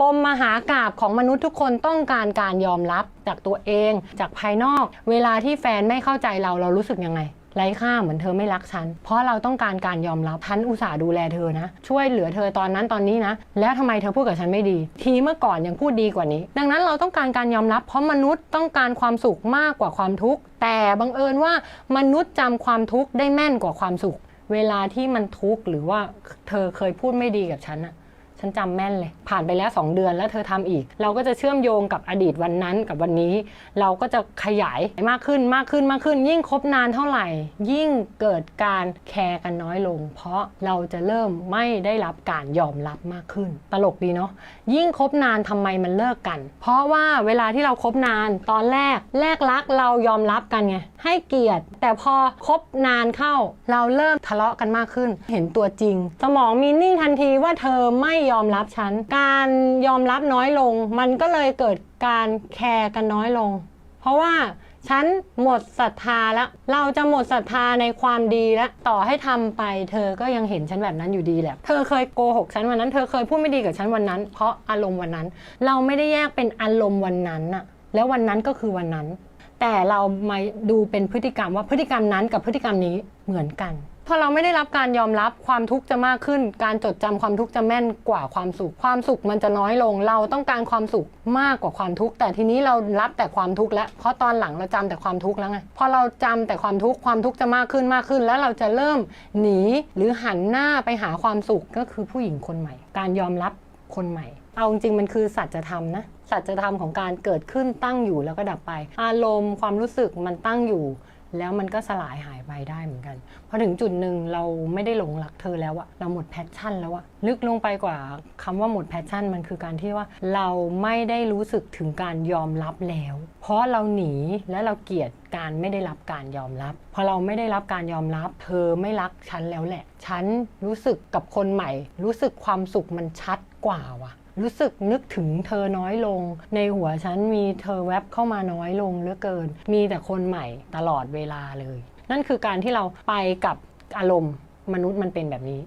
ปมมหากราบของมนุษย์ทุกคนต้องการการยอมรับจากตัวเอง จากภายนอก เวลาที่แฟนไม่เข้าใจเราเรารู้สึกยังไงไร้ค่าเหมือนเธอไม่รักฉัน เพราะเราต้องการการยอมรับฉันอุตส่าห์ดูแลเธอนะ ช่วยเหลือเธอตอนนั้นตอนนี้นะ แล้วทำไมเธอพูดกับฉันไม่ดี ทีเมื่อก่อนยังพูดดีกว่านี้ ดังนั้นเราต้องการการยอมรับ เพราะมนุษย์ต้องการความสุขมากกว่าความทุกข์ แต่บังเอิญว่ามนุษย์จำความทุกข์ได้แม่นกว่าความสุข เวลาที่มันทุกข์หรือว่าเธอเคยพูดไม่ดีกับฉันอะ ฉันจำแม่นเลย ผ่านไปแล้ว 2 เดือนแล้วเธอทำอีก เราก็จะเชื่อมโยงกับอดีตวันนั้นกับวันนี้ เราก็จะขยายมากขึ้นมากขึ้นมากขึ้น ยิ่งคบนานเท่าไหร่ ยิ่งเกิดการแคร์กันน้อยลง เพราะเราจะเริ่มไม่ได้รับการยอมรับมากขึ้น ตลกดีเนาะยิ่งคบนานทำไมมันเลิกกัน เพราะว่าเวลาที่เราคบนานตอนแรกแรกรักเรายอมรับกันไงให้เกียรติ แต่พอคบนานเข้า เราเริ่มทะเลาะกันมากขึ้น เห็นตัวจริง สมองมีนิ่งทันทีว่าเธอไม่ยอมรับฉัน การยอมรับน้อยลง มันก็เลยเกิดการแคร์กันน้อยลง เพราะว่าฉันหมดศรัทธาแล้ว เราจะหมดศรัทธาในความดีแล้ว ต่อให้ทำไป เธอก็ยังเห็นฉันแบบนั้นอยู่ดีแหละ เธอเคยโกหกฉันวันนั้น เธอเคยพูดไม่ดีกับฉันวันนั้น เพราะอารมณ์วันนั้น เราไม่ได้แยกเป็นอารมณ์วันนั้นน่ะ แล้ววันนั้นก็คือวันนั้น แต่เรามาดูเป็นพฤติกรรมว่าพฤติกรรมนั้นกับพฤติกรรมนี้เหมือนกัน พอเราไม่ได้รับการยอมรับความทุกข์จะมากขึ้น การจดจำความทุกข์จะแม่นกว่าความสุข ความสุขมันจะน้อยลง เราต้องการความสุขมากกว่าความทุกข์ แต่ทีนี้เรารับแต่ความทุกข์แล้วเพราะตอนหลังเราจำแต่ความทุกข์แล้วไงพอเราจำแต่ความทุกข์ความทุกข์จะมากขึ้นมากขึ้น แล้วเราจะเริ่มหนีหรือหันหน้าไปหาความสุขก็คือผู้หญิงคนใหม่ การยอมรับคนใหม่ เอาจริงมันคือสัจธรรมนะสัจธรรมของการเกิดขึ้นตั้งอยู่แล้วก็ดับไป อารมณ์ความรู้สึกมันตั้งอยู่ แล้วมันก็สลายหายไปได้เหมือนกันพอถึงจุดหนึ่งเราไม่ได้หลงรักเธอแล้วอะเราหมดแพชชั่นแล้วอะลึกลงไปกว่าคำว่าหมดแพชชั่นมันคือการที่ว่าเราไม่ได้รู้สึกถึงการยอมรับแล้ว เพราะเราหนีและเราเกลียดการไม่ได้รับการยอมรับ พอเราไม่ได้รับการยอมรับ เธอไม่รักฉันแล้วแหละ ฉันรู้สึกกับคนใหม่ รู้สึกความสุขมันชัดกว่าว่ะรู้สึกนึกถึงเธอน้อยลง ในหัวฉันมีเธอแวบเข้ามาน้อยลงเหลือเกิน มีแต่คนใหม่ตลอดเวลาเลย นั่นคือการที่เราไปกับอารมณ์มนุษย์มันเป็นแบบนี้